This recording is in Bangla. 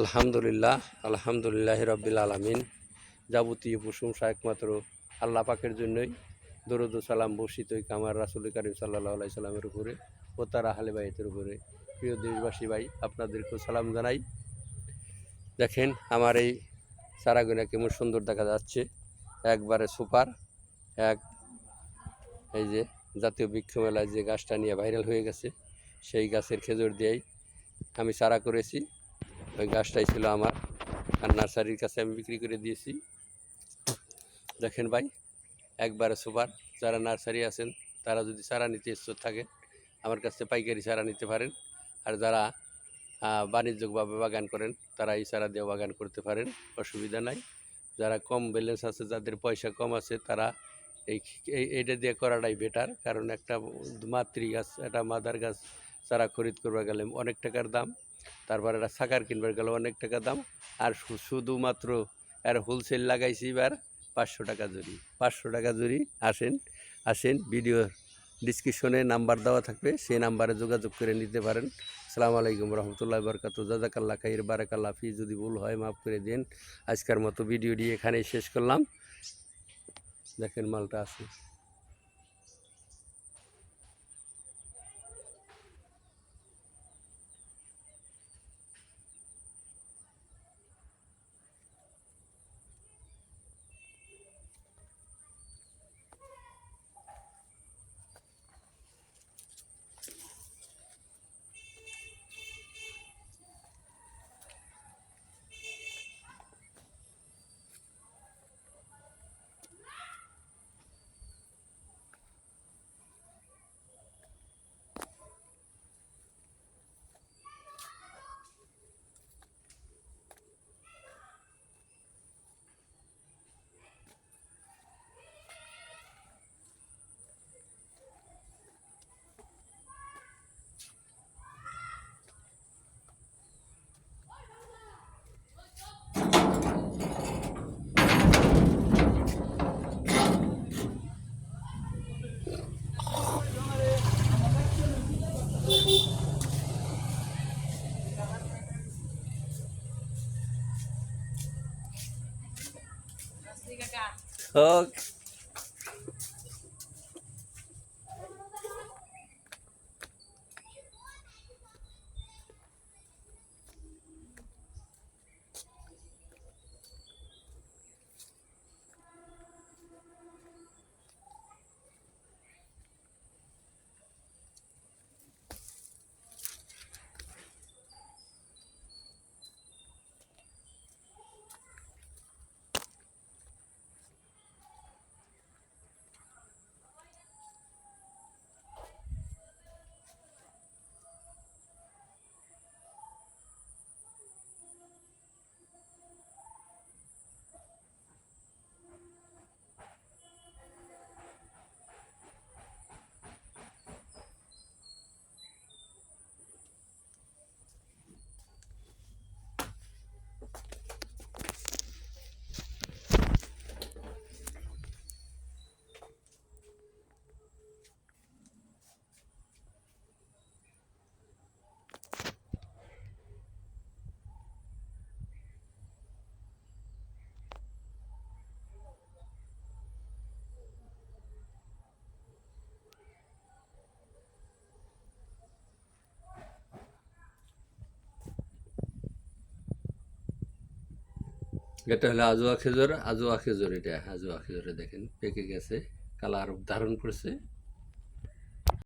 আলহামদুলিল্লাহ আলহামদুলিল্লাহ রব্বিল আলমিন। যাবতীয় প্রশংসা একমাত্র আল্লাহ পাকের জন্যই। দরুদ সালাম বর্ষিত কামার রাসুল করিম সাল্লাহ সাল্লামের উপরে ও তার আহলে বাইতের উপরে। প্রিয় দেশবাসী ভাই, আপনাদেরকেও সালাম জানাই। দেখেন, আমার এই চারাগুনা কেমন সুন্দর দেখা যাচ্ছে। একবারে সুপার, এক এই যে জাতীয় বৃক্ষ মেলায় যে গাছটা নিয়ে ভাইরাল হয়ে গেছে, সেই গাছের খেজুর দিয়েই আমি চারা করেছি। ওই গাছটাই ছিল আমার আর নার্সারির কাছে আমি বিক্রি করে দিয়েছি। দেখেন ভাই, একবারে সুপার। যারা নার্সারি আছেন, তারা যদি চারা নিতে ইচ্ছুক থাকে আমার কাছে পাইকারি চারা নিতে পারেন। আর যারা বাণিজ্যিকভাবে বাগান করেন, তারা এই চারা দিয়ে বাগান করতে পারেন, অসুবিধা নাই। যারা কম ব্যালেন্স আছে, যাদের পয়সা কম আছে, তারা এই এই- এইটা দিয়ে করাটাই বেটার কারণ একটা মাতৃ গাছ, একটা মাদার গাছ চারা খরিদ করবে গেলে অনেক টাকার দাম। তারপর একটা সাকার কিনবার গেলে অনেক টাকা দাম। আর শুধুমাত্র এর হোলসেল লাগাইছি এবার পাঁচশো টাকা জুড়ি পাঁচশো টাকা জুড়ি আসেন আসেন ভিডিও ডিসক্রিপশনে নাম্বার দেওয়া থাকবে, সেই নাম্বারে যোগাযোগ করে নিতে পারেন। আসসালামু আলাইকুম রহমতুল্লাহ বরকাত। জাজাকাল্লা খাইর বারাকাল্লা ফি, যদি ভুল হয় মাফ করে দিন। আজকের মতো ভিডিওটি এখানেই শেষ করলাম। দেখেন মালটা আছে। 和 এটা হলো আজোয়া খেজুর আজোয়া খেজুর এটা, আজোয়া খেজুরে দেখেন পেকে গেছে, কালার ধারণ করছে।